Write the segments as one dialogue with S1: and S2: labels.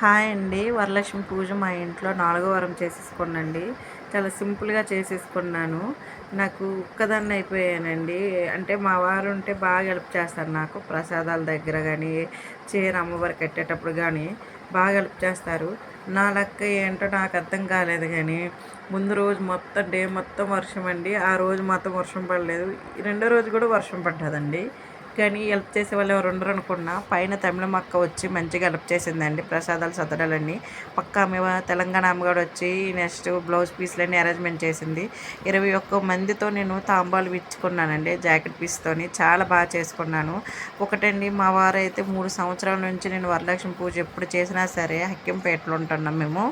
S1: Hi అండి. వరలక్ష్మి పూజ మా ఇంట్లో నాలుగో వారం చేసేసుకున్నాండి చాలా సింపుల్గా చేసేసుకున్నాను. నాకు ఒక్కదాన్ని అయిపోయానండి. అంటే మా వారు ఉంటే బాగా హెల్ప్ చేస్తారు నాకు. ప్రసాదాల దగ్గర కానీ చీర అమ్మవారు కట్టేటప్పుడు కానీ బాగా హెల్ప్ చేస్తారు. నా లెక్క ఏంటో నాకు అర్థం కాలేదు కానీ ముందు రోజు మొత్తం డే మొత్తం వర్షం అండి ఆ రోజు మొత్తం వర్షం పడలేదు. రెండో రోజు కూడా వర్షం పడ్డదండి. కానీ హెల్ప్ చేసే వాళ్ళు ఎవరు ఉండరు అనుకున్నా. పైన తమిళ మక్క వచ్చి మంచిగా హెల్ప్ చేసిందండి. ప్రసాదాలు సదరాలన్నీ పక్క ఆమె తెలంగాణ అమ్మగారు వచ్చి నెక్స్ట్ బ్లౌజ్ పీస్లన్నీ అరేంజ్మెంట్ చేసింది. ఇరవై ఒక్క మందితో నేను తాంబాలు ఇచ్చుకున్నానండి జాకెట్ పీస్తోని చాలా బాగా చేసుకున్నాను. ఒకటండి మా వారైతే మూడు సంవత్సరాల నుంచి నేను వరలక్ష్మి పూజ ఎప్పుడు చేసినా సరే హక్కింపేటలో ఉంటున్నాం మేము.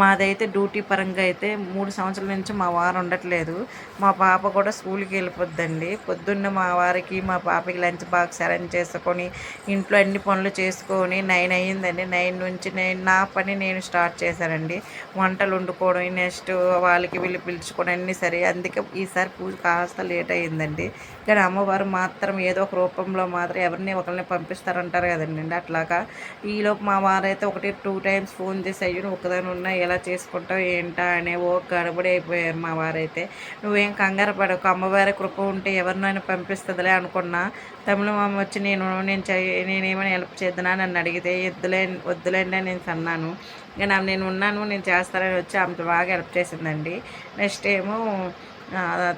S1: మాదైతే డ్యూటీ పరంగా అయితే మూడు సంవత్సరాల నుంచి మా వారు ఉండట్లేదు. మా పాప కూడా స్కూల్కి వెళ్ళిపోద్దండి. పొద్దున్న మా వారికి మా పాపకి లంచ్ బాక్స్ అరేంజ్ చేసుకొని ఇంట్లో అన్ని పనులు చేసుకొని నైన్ అయ్యిందండి. నైన్ నుంచి నేను నా పని నేను స్టార్ట్ చేశానండి. వంటలు వండుకోవడం నెక్స్ట్ వాళ్ళకి వీళ్ళు పిలుచుకోవడం అన్నీ సరే. అందుకే ఈసారి పూజ కాస్త లేట్ అయ్యిందండి. కానీ అమ్మవారు మాత్రం ఏదో ఒక రూపంలో మాత్రం ఎవరిని ఒకరిని పంపిస్తారంటారు కదండి. అట్లాగా ఈలోపు మా వారైతే ఒకటి టూ టైమ్స్ ఫోన్ చేసి అయ్యి ఒకదాని ఉన్నాయి ఎలా చేసుకుంటావు ఏంటా అనే ఓ గడబడి అయిపోయారు మా వారైతే. నువ్వేం కంగారు పడకు అమ్మవారి కృప ఉంటే ఎవరినైనా పంపిస్తుందిలే అనుకున్నా. తమిళ మామ వచ్చి నేను నేను నేనేమైనా హెల్ప్ చేద్దానా? నన్ను అడిగితే వద్దులే వద్దులేండి నేను అన్నాను ఇక నేను ఉన్నాను నేను చేస్తానని వచ్చి ఆమె బాగా హెల్ప్ చేసిందండి. నెక్స్ట్ ఏమో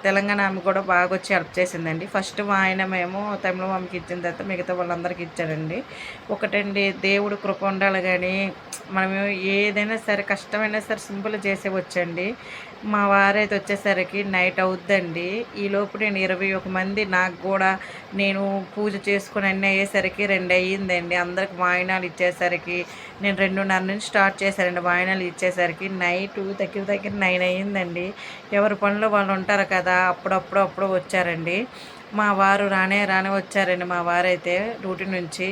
S1: తెలంగాణ ఆమె కూడా బాగా వచ్చి హెల్ప్ చేసిందండి. ఫస్ట్ మా ఆయన మేము తమిళ మామకి ఇచ్చిన తర్వాత మిగతా వాళ్ళందరికీ ఇచ్చాడండి. ఒకటండి దేవుడు కృప ఉండాలి కానీ మనం ఏదైనా సరే కష్టమైనా సరే సింపుల్ చేసే వచ్చండి. మా వారైతే వచ్చేసరికి నైట్ అవుద్దండి. ఈలోపు నేను ఇరవై ఒక మంది నాకు కూడా నేను పూజ చేసుకుని అన్నీ అయ్యేసరికి రెండు అయ్యిందండి. అందరికి వాయినాలు ఇచ్చేసరికి నేను రెండున్నర నుంచి స్టార్ట్ చేశానండి వాయినాలు ఇచ్చేసరికి. నైట్ దగ్గర దగ్గర నైన్ అయ్యిందండి. ఎవరి పనులు వాళ్ళు ఉంటారు కదా అప్పుడప్పుడు అప్పుడు వచ్చారండి. మా వారు రానే రానే వచ్చారండి మా వారైతే డ్యూటీ నుంచి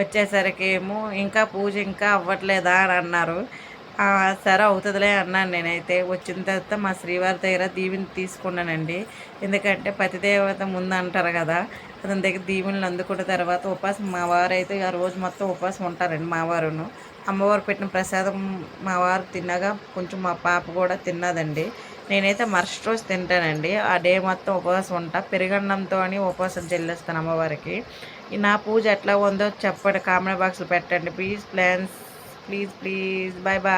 S1: వచ్చేసరికి ఏమో ఇంకా పూజ ఇంకా అవ్వట్లేదా అని అన్నారు. సరే అవుతుందిలే అన్నాను నేనైతే. వచ్చిన తర్వాత మా శ్రీవారి దగ్గర దీవెని తీసుకున్నానండి. ఎందుకంటే పతిదేవత ముందు అంటారు కదా అతని దగ్గర దీవెనలు అందుకున్న తర్వాత ఉపవాసం మా వారు అయితే ఆ రోజు మొత్తం ఉపవాసం ఉంటారండి మా వారును. అమ్మవారు పెట్టిన ప్రసాదం మా వారు తిన్నగా కొంచెం మా పాప కూడా తిన్నదండి. నేనైతే మరుసటి రోజు తింటానండి. ఆ డే మొత్తం ఉపవాసం ఉంటా. పెరుగన్నంతో అని ఉపవాసం చెల్లిస్తాను అమ్మవారికి. నా పూజ ఎట్లా ఉందో చెప్పండి. కామెంట్ బాక్స్లో పెట్టండి. Please plans please please. Bye bye